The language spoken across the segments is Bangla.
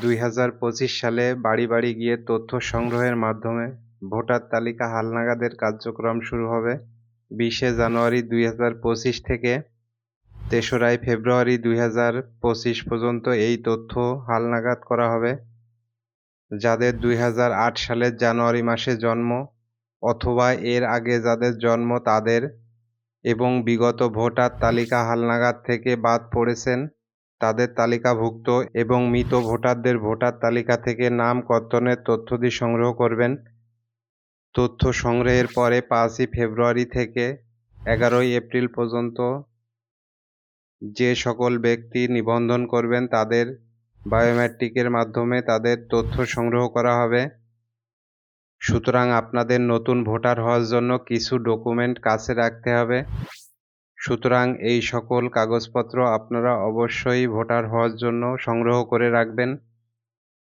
দুই হাজার পঁচিশ সালে বাড়ি বাড়ি গিয়ে তথ্য সংগ্রহের মাধ্যমে ভোটার তালিকা হালনাগাদের কার্যক্রম শুরু হবে বিশে জানুয়ারি দুই হাজার পঁচিশ থেকে তেসরাই ফেব্রুয়ারি দুই হাজার পঁচিশ পর্যন্ত এই তথ্য হালনাগাদ করা হবে, যাদের দুই হাজার আট সালের জানুয়ারি মাসে জন্ম অথবা এর আগে যাদের জন্ম তাদের এবং বিগত ভোটার তালিকা হালনাগাদ থেকে বাদ পড়েছেন তাদের তালিকাভুক্ত এবং মৃত ভোটারদের ভোটার তালিকা থেকে নাম কর্তনের তথ্যদি সংগ্রহ করবেন। তথ্য সংগ্রহের পরে পাঁচই ফেব্রুয়ারি থেকে এগারোই এপ্রিল পর্যন্ত যে সকল ব্যক্তি নিবন্ধন করবেন তাদের বায়োমেট্রিকের মাধ্যমে তাদের তথ্য সংগ্রহ করা হবে। সুতরাং আপনাদের নতুন ভোটার হওয়ার জন্য কিছু ডকুমেন্ট কাছে রাখতে হবে। সুতরাং এই সকল কাগজপত্র আপনারা অবশ্যই ভোটার হওয়ার জন্য সংগ্রহ করে রাখবেন।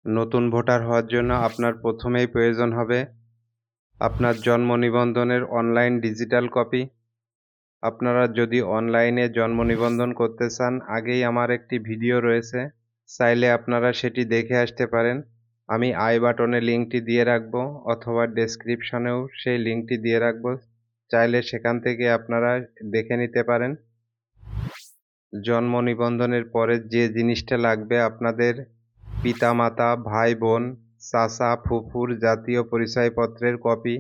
নতুন ভোটার হওয়ার জন্য আপনার প্রথমেই প্রয়োজন হবে আপনার জন্ম নিবন্ধনের অনলাইন ডিজিটাল কপি আপনারা যদি অনলাইনে জন্ম নিবন্ধন করতে চান, আগেই আমার একটি ভিডিও রয়েছে, চাইলে আপনারা সেটি দেখে আসতে পারেন। আমি আই বাটনে লিঙ্কটি দিয়ে রাখব, অথবা ডেসক্রিপশনেও সেই লিঙ্কটি দিয়ে রাখব। চাইলে সেখান থেকে আপনারা দেখে নিতে পারেন। জন্ম নিবন্ধনের পরে যে জিনিসটা লাগবে আপনাদের পিতামাতা ভাই বোন চাচা, ফুফুর জাতীয় পরিচয়পত্রের কপি।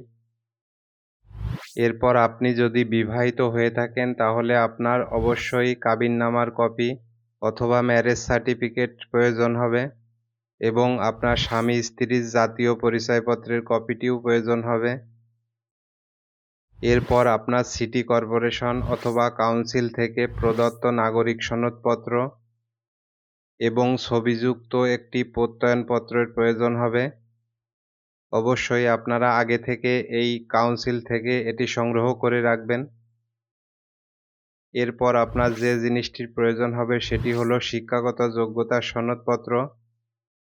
এরপর আপনি যদি বিবাহিত হয়ে থাকেন তাহলে আপনার অবশ্যই কাবিননামার কপি অথবা ম্যারেজ সার্টিফিকেট প্রয়োজন হবে এবং আপনার স্বামী স্ত্রীর জাতীয় পরিচয়পত্রের কপিটিও প্রয়োজন হবে। এরপর আপনার সিটি কর্পোরেশন অথবা কাউন্সিল থেকে প্রদত্ত নাগরিক সনদপত্র এবং ছবিযুক্ত একটি প্রত্যয়নপত্রের প্রয়োজন হবে। অবশ্যই আপনারা আগে থেকে এই কাউন্সিল থেকে এটি সংগ্রহ করে রাখবেন। এরপর আপনার যে জিনিসটির প্রয়োজন হবে সেটি হলো শিক্ষাগত যোগ্যতার সনদপত্র,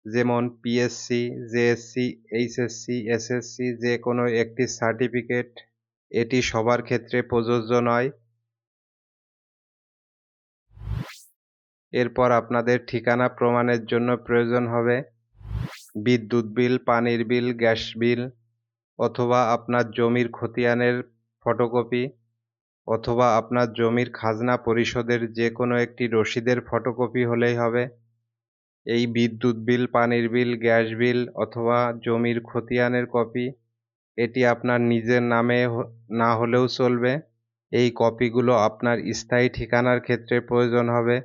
যেমন পিএসসি জেএসসি এইচএসসি এসএসসি যে কোনো একটি সার্টিফিকেট এটি সবার ক্ষেত্রে প্রযোজ্য নয়। এরপর আপনাদের ঠিকানা প্রমাণের জন্য প্রয়োজন হবে। বিদ্যুৎ বিল, পানির বিল, গ্যাস বিল, অথবা আপনার জমির খতিয়ানের ফটোকপি, অথবা আপনার জমির খাজনা পরিশোধের যে কোনো একটি রসিদের ফটোকপি হলেই হবে। এই বিদ্যুৎ বিল, পানির বিল, গ্যাস বিল, অথবা জমির খতিয়ানের কপি এটি আপনার নিজের নামে না হলেও চলবে। এই কপিগুলো আপনার স্থায়ী ঠিকানার ক্ষেত্রে প্রয়োজন হবে।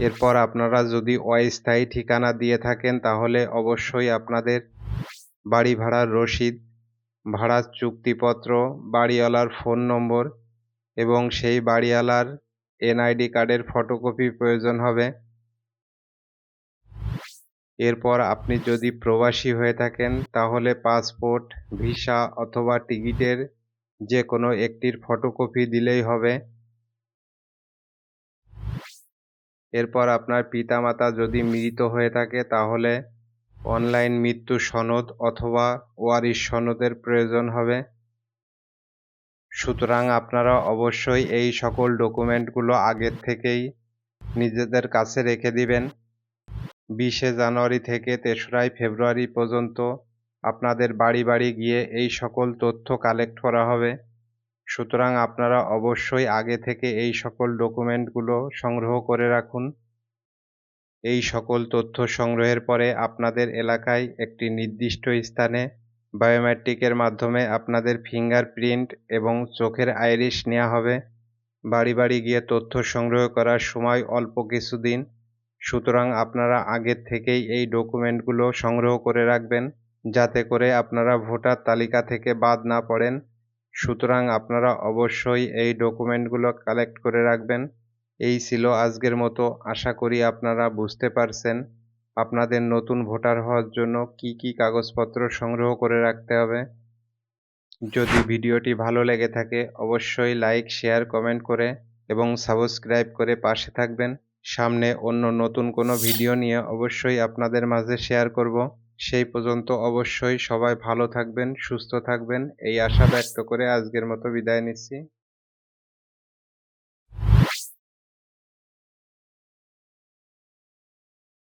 এরপর আপনারা যদি অস্থায়ী ঠিকানা দিয়ে থাকেন, তাহলে অবশ্যই আপনাদের বাড়ি ভাড়ার রসিদ, ভাড়ার চুক্তিপত্র, বাড়িওয়ালার ফোন নম্বর এবং সেই বাড়িওয়ালার এনআইডি কার্ডের ফটোকপি প্রয়োজন হবে। এরপর আপনি যদি প্রবাসী হয়ে থাকেন, তাহলে পাসপোর্ট, ভিসা অথবা টিকিটের যে কোনো একটির ফটোকপি দিলেই হবে। এরপর আপনার পিতামাতা যদি মৃত হয়ে থাকে, তাহলে অনলাইন মৃত্যু সনদ অথবা ওয়ারিশ সনদের প্রয়োজন হবে। সুতরাং আপনারা অবশ্যই এই সকল ডকুমেন্টগুলো আগের থেকেই নিজেদের কাছে রেখে দিবেন। বিশে জানুয়ারি থেকে তেসরাই ফেব্রুয়ারি পর্যন্ত আপনাদের বাড়ি বাড়ি গিয়ে এই সকল তথ্য কালেক্ট করা হবে। সুতরাং আপনারা অবশ্যই আগে থেকে এই সকল ডকুমেন্টগুলো সংগ্রহ করে রাখুন। এই সকল তথ্য সংগ্রহের পরে আপনাদের এলাকায় একটি নির্দিষ্ট স্থানে বায়োমেট্রিকের মাধ্যমে আপনাদের ফিঙ্গারপ্রিন্ট এবং চোখের আইরিশ নেওয়া হবে। বাড়ি বাড়ি গিয়ে তথ্য সংগ্রহ করার সময় অল্প কিছুদিন সুতরাং আপনারা আগের থেকেই এই ডকুমেন্টগুলো সংগ্রহ করে রাখবেন, যাতে করে আপনারা ভোটার তালিকা থেকে বাদ না পড়েন। সুতরাং আপনারা অবশ্যই এই ডকুমেন্টগুলো কালেক্ট করে রাখবেন। এই ছিল আজকের মতো। আশা করি আপনারা বুঝতে পারছেন আপনাদের নতুন ভোটার হওয়ার জন্য কি কি কাগজপত্র সংগ্রহ করে রাখতে হবে। যদি ভিডিওটি ভালো লেগে থাকে, অবশ্যই লাইক, শেয়ার, কমেন্ট করে এবং সাবস্ক্রাইব করে পাশে থাকবেন। সামনে অন্য নতুন কোনো ভিডিও নিয়ে অবশ্যই আপনাদের মাঝে শেয়ার করব। সেই পর্যন্ত অবশ্যই সবাই ভালো থাকবেন, সুস্থ থাকবেন। এই আশা ব্যক্ত করে আজকের মতো বিদায় নিচ্ছি।